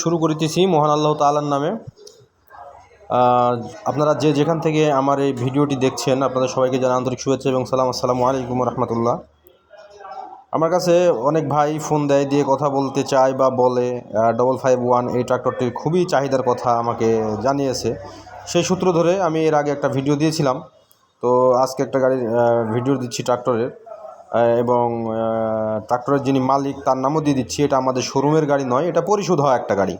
শুরু করিতেছি মহান আল্লাহ তাআলার নামে। আপনারা যে যেখান থেকে আমার এই ভিডিওটি দেখছেন, আপনাদের সবাইকে জানা আন্তরিক শুভেচ্ছা এবং সালাম। আসসালামু আলাইকুম রহমতুল্লাহ আমার কাছে অনেক ভাই ফোন দেয়, দিয়ে কথা বলতে চায় বা বলে। ডবল ফাইভ ওয়ান এই ট্রাক্টরটির খুবই চাহিদার কথা আমাকে জানিয়েছে। সেই সূত্র ধরে আমি এর আগে একটা ভিডিও দিয়েছিলাম। তো আজকে একটা গাড়ির ভিডিও দিচ্ছি ট্রাক্টরের এবং ট্রাক্টরের যিনি মালিক, তার নামও দিয়ে দিচ্ছি, এটা আমাদের শোরুমের গাড়ি নয়, এটা পরিশোধ হওয়া একটা গাড়ি।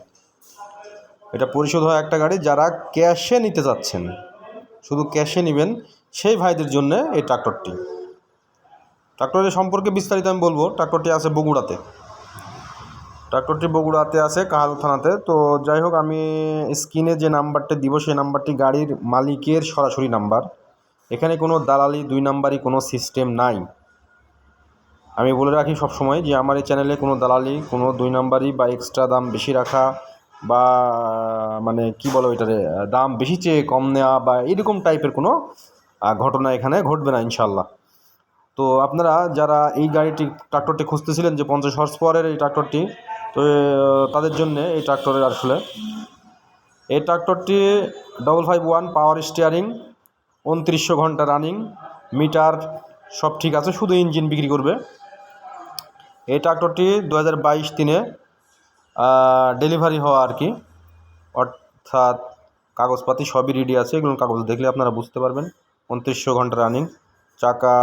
এটা পরিশোধ হওয়া একটা গাড়ি যারা ক্যাশে নিতে যাচ্ছেন শুধু ক্যাশে নেবেন, সেই ভাইদের জন্য এই ট্রাক্টরটি ট্রাক্টরের সম্পর্কে বিস্তারিত আমি বলব ট্রাক্টরটি আছে বগুড়াতে। ট্রাক্টরটি বগুড়াতে আছে, কাহাল থানাতে। তো যাই হোক, আমি স্ক্রিনে যে নাম্বারটি দিব, সেই নাম্বারটি গাড়ির মালিকের সরাসরি নাম্বার। এখানে কোনো দালালি, দুই নাম্বারই কোনো সিস্টেম নাই। আমি বলে রাখি সব সময় যে আমার এই চ্যানেলে কোনো দালালি, কোনো দুই নাম্বারই বা এক্সট্রা দাম বেশি রাখা বা মানে কি বলো এটারে দাম বেশি চেয়ে কম নেওয়া বা এরকম টাইপের কোনো ঘটনা এখানে ঘটবে না ইনশাল্লাহ তো আপনারা যারা এই গাড়িটি ট্রাক্টরটি খুঁজতেছিলেন যে পঞ্চাশ হর্স পাওয়ারের এই ট্রাক্টরটি তো তাদের জন্য এই ট্রাক্টরের আসলে এই ট্রাক্টরটি double five one power steering উনত্রিশশো ঘণ্টা রানিং মিটার সব ঠিক আছে, শুধু ইঞ্জিন বিক্রি করবে। এই ট্রাক্টরটি দু হাজার বাইশ তিনে ডেলিভারি হওয়া আর কি। অর্থাৎ কাগজপাতি সবই রেডি আছে। এগুলো কাগজ দেখলে আপনারা বুঝতে পারবেন। উনত্রিশশো ঘণ্টা রানিং চাকা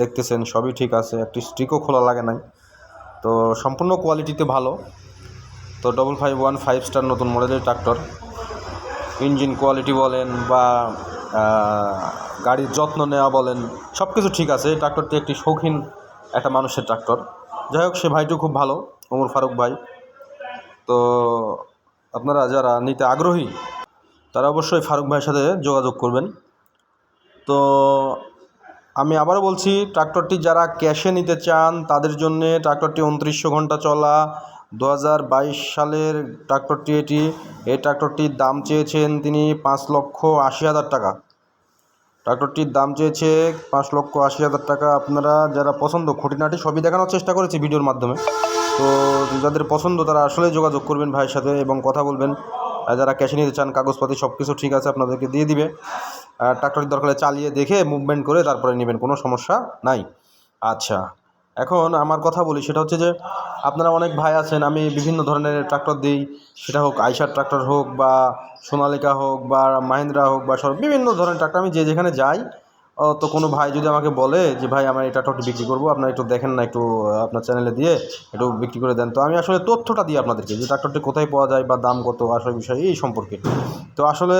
দেখতেছেন, সবই ঠিক আছে। একটি স্টিকও খোলা লাগে নাই। তো সম্পূর্ণ কোয়ালিটিতে ভালো। তো double five one five star নতুন মডেলের ট্রাক্টর ইঞ্জিন কোয়ালিটি বলেন বা গাড়ির যত্ন নেওয়া বলেন সব কিছু ঠিক আছে। ট্রাক্টরটি একটি শৌখিন একটা মানুষের ট্রাক্টর যাই হোক, সে ভাইটিও খুব ভালো, ওমর ফারুক ভাই। তো আপনারা যারা নিতে আগ্রহী, তারা অবশ্যই ফারুক ভাইয়ের সাথে যোগাযোগ করবেন। তো আমি আবারও বলছি, ট্রাক্টরটি যারা ক্যাশে নিতে চান, তাদের জন্যে ট্রাক্টরটি উনত্রিশশো ঘণ্টা চলা। দু হাজার বাইশ সালের ট্রাক্টরটি এটি। এই ট্রাক্টরটির দাম চেয়েছেন তিনি পাঁচ লক্ষ আশি হাজার টাকা। ট্রাক্টরটির দাম চেয়েছে পাঁচ লক্ষ আশি হাজার টাকা। আপনারা যারা পছন্দ খুঁটিনাটি সবই দেখানোর চেষ্টা করেছি ভিডিওর মাধ্যমে। তো যাদের পছন্দ তারা আসলে যোগাযোগ করবেন ভাইয়ের সাথে এবং কথা বলবেন। যারা ক্যাশে নিতে চান, কাগজপাতি সব কিছু ঠিক আছে আপনাদেরকে দিয়ে দিবে। আর ট্রাক্টরের দরকার চালিয়ে দেখে মুভমেন্ট করে তারপরে নেবেন, কোনো সমস্যা নাই। আচ্ছা। এখন আমার কথা বলি, সেটা হচ্ছে যে আপনারা অনেক ভাই আছেন, আমি বিভিন্ন ধরনের ট্রাক্টর দিই। সেটা হোক আইসার ট্রাক্টর হোক বা সোনালিকা হোক বা মাহিন্দ্রা হোক বা সব বিভিন্ন ধরনের ট্রাক্টর, আমি যে যেখানে যাই তো কোনো ভাই যদি আমাকে বলে যে, ভাই, আমার এই ট্রাক্টরটি বিক্রি করব, আপনারা একটু দেখেন না একটু আপনার চ্যানেলে দিয়ে একটু বিক্রি করে দেন। তো আমি আসলে তথ্যটা দিই আপনাদেরকে যে, ট্রাক্টরটি কোথায় পাওয়া যায় বা দাম কত, আসলে বিষয় এই সম্পর্কে। তো আসলে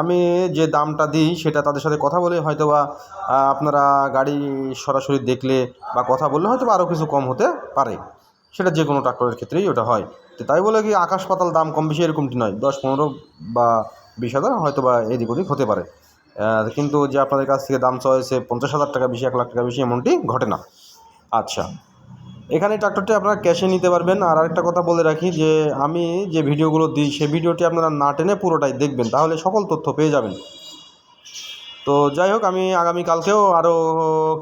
আমি যে দামটা দিই সেটা তাদের সাথে কথা বলে হয়তো বা আপনারা গাড়ি সরাসরি দেখলে বা কথা বললে হয়তো বা আরও কিছু কম হতে পারে। সেটা যে কোনো ট্রাক্টরের ক্ষেত্রেই ওটা হয়। তো তাই বলে কি আকাশ পাতাল দাম কম বেশি এরকমটি নয়। দশ পনেরো বা বিশ হাজার হয়তো বা এদিক ওদিক হতে পারে। কিন্তু যে আপনাদের কাছ থেকে দাম চাইছে পঞ্চাশ হাজার টাকা বেশি, এক লাখ টাকা বেশি এমনটি ঘটে না। আচ্ছা। এখানে ট্রাক্টরটি আপনারা ক্যাশে নিতে পারবেন। আর আরেকটা কথা বলে রাখি যে, আমি যে ভিডিওগুলো দিই সেই ভিডিওটি আপনারা না টেনে পুরোটাই দেখবেন, তাহলে সকল তথ্য পেয়ে যাবেন। তো যাই হোক, আমি আগামীকালকেও আরও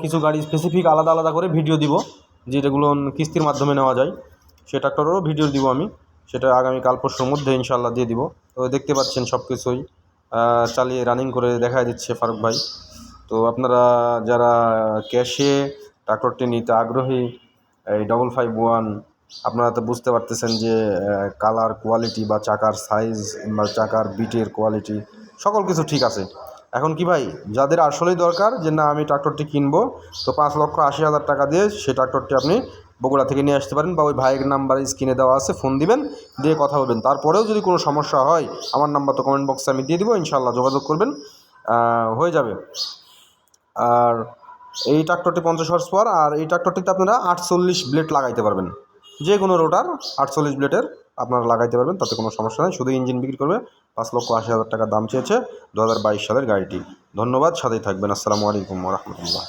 কিছু গাড়ি স্পেসিফিক আলাদা আলাদা করে ভিডিও দিব যেটাগুলো কিস্তির মাধ্যমে নেওয়া যায়। সে ট্রাক্টরেরও ভিডিও দিব আমি, সেটা আগামী কাল পরশুর মধ্যে ইনশাল্লাহ দিয়ে দিব। তো দেখতে পাচ্ছেন সব কিছুই চালিয়ে রানিং করে দেখা দিচ্ছে ফারুক ভাই। তো আপনারা যারা ক্যাশে ট্রাক্টরটি নিতে আগ্রহী এই ডবল ফাইভ ওয়ান আপনারা তো বুঝতে পারতেছেন যে কালার কোয়ালিটি বা চাকার সাইজ বা চাকার বিটের কোয়ালিটি সকল কিছু ঠিক আছে। এখন কি ভাই, যাদের আসলেই দরকার যে, না, আমি ট্রাক্টরটি কিনবো তো পাঁচ লক্ষ আশি হাজার টাকা দিয়ে সেই ট্রাক্টরটি আপনি বগুড়া থেকে নিয়ে আসতে পারেন বা ওই ভাইয়ের নাম্বার স্ক্রিনে দেওয়া আছে ফোন দিবেন, দিয়ে কথা বলবেন। তারপরেও যদি কোনো সমস্যা হয়, আমার নাম্বার তো কমেন্ট বক্সে আমি দিয়ে দিব ইনশাল্লাহ যোগাযোগ করবেন। হয়ে যাবে। আর এই ট্রাক্টরটি পঞ্চাশ হর্স পাওয়ার আর এই ট্রাক্টরটিতে আপনারা আটচল্লিশ ব্লেড লাগাইতে পারবেন। যে কোনো রোটার আটচল্লিশ ব্লেডের আপনারা লাগাইতে পারবেন, তাতে কোনো সমস্যা নেই। শুধু ইঞ্জিন বিক্রি করবে, পাঁচ লক্ষ আশি হাজার টাকা দাম চেয়েছে দু হাজার বাইশ সালের গাড়িটি। ধন্যবাদ, সাথেই থাকবেন। আসসালামু আলাইকুম রহমতুল্লাহ।